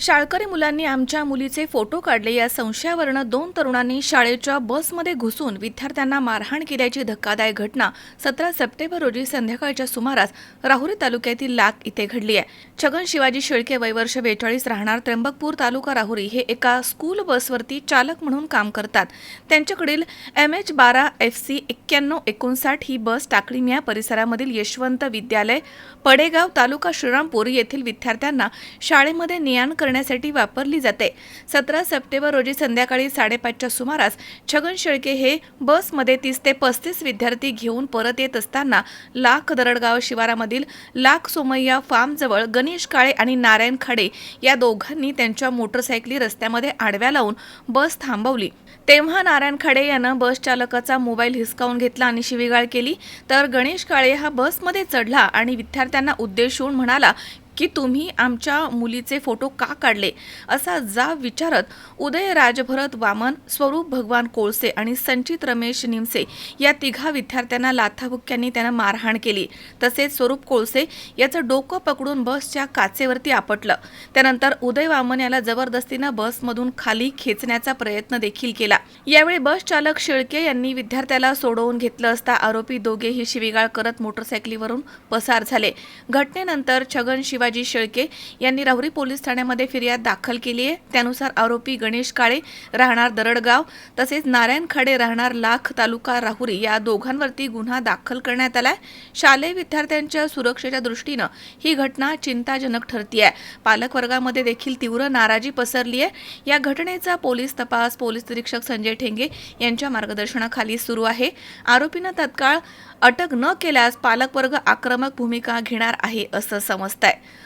शाळकरी मुलांनी आमच्या मुलीचे फोटो काढले. या संशयावरनं दोन तरुणांनी शाळेच्या बसमध्ये घुसून विद्यार्थ्यांना मारहाण केल्याची धक्कादायक घटना सतरा सप्टेंबर रोजी संध्याकाळच्या सुमारास राहुरी तालुक्यातील लाख इथे घडली आहे. छगन शिवाजी शेळके वयवर्ष बेचाळीस राहणार त्र्यंबकपूर तालुका राहुरी हे एका स्कूल बसवरती चालक म्हणून काम करतात. त्यांच्याकडील एम एच बारा एफ सी एक्क्याण्णव एकोणसाठ ही बस टाकळीमिया परिसरामधील यशवंत विद्यालय पडेगाव तालुका श्रीरामपूर येथील विद्यार्थ्यांना शाळेमध्ये नियाण करण्यासाठी वापरली जाते. सतरा सप्टेंबर रोजी संध्याकाळी साडेपाचच्या सुमारास छगन शेळके हे बसमध्ये तीस ते पस्तीस विद्यार्थी घेऊन परत येत असताना लाख दरडगाव शिवारामधील लाख सोमय्या फार्मजवळ गणेश काळे आणि नारायण खाडे या दोघांनी त्यांच्या मोटरसायकली रस्त्यामध्ये आडव्या लावून बस थांबवली. तेव्हा नारायण खाडे यानं बस चालकाचा मोबाईल हिसकावून घेतला आणि शिवीगाळ केली. तर गणेश काळे हा बसमध्ये चढला आणि विद्यार्थ्यांना उद्देशून म्हणाला की तुम्ही आमच्या मुलीचे फोटो का काढले? असा जा विचारत उदय राजभरत वामन स्वरूप भगवान कोळसे आणि संचित रमेश निमसे या तिघा विद्यार्थ्यांना लाथाबुक्क्यांनी त्यांना मारहाण केली. तसेच स्वरूप कोळसे याचं डोकं पकडून बसच्या काचेवरती आपटलं. त्यानंतर उदय वामन याला जबरदस्तीनं बसमधून खाली खेचण्याचा प्रयत्न देखील केला. यावेळी बस चालक शेळके यांनी विद्यार्थ्याला सोडवून घेतलं असता आरोपी दोघेही शिवीगाळ करत मोटरसायकलीवरून पसार झाले. घटनेनंतर छगन शिवाय शिवाजी शेळके यांनी राहुरी पोलीस ठाण्यामध्ये फिर्याद दाखल केली आहे. त्यानुसार आरोपी गणेश काळे राहणार दरडगाव तसेच नारायण खाडे राहणार लाख तालुका राहुरी या दोघांवरती गुन्हा दाखल करण्यात आलाय. शालेय विद्यार्थ्यांच्या सुरक्षेच्या दृष्टीनं ही घटना चिंताजनक ठरती आहे पालकवर्गामध्ये देखील तीव्र नाराजी पसरली आहे या घटनेचा पोलीस तपास पोलीस निरीक्षक संजय ठेंगे यांच्या मार्गदर्शनाखाली सुरू आहे. आरोपीनं तत्काळ अटक न केल्यास पालकवर्ग आक्रमक भूमिका घेणार आहे असं समजत आहे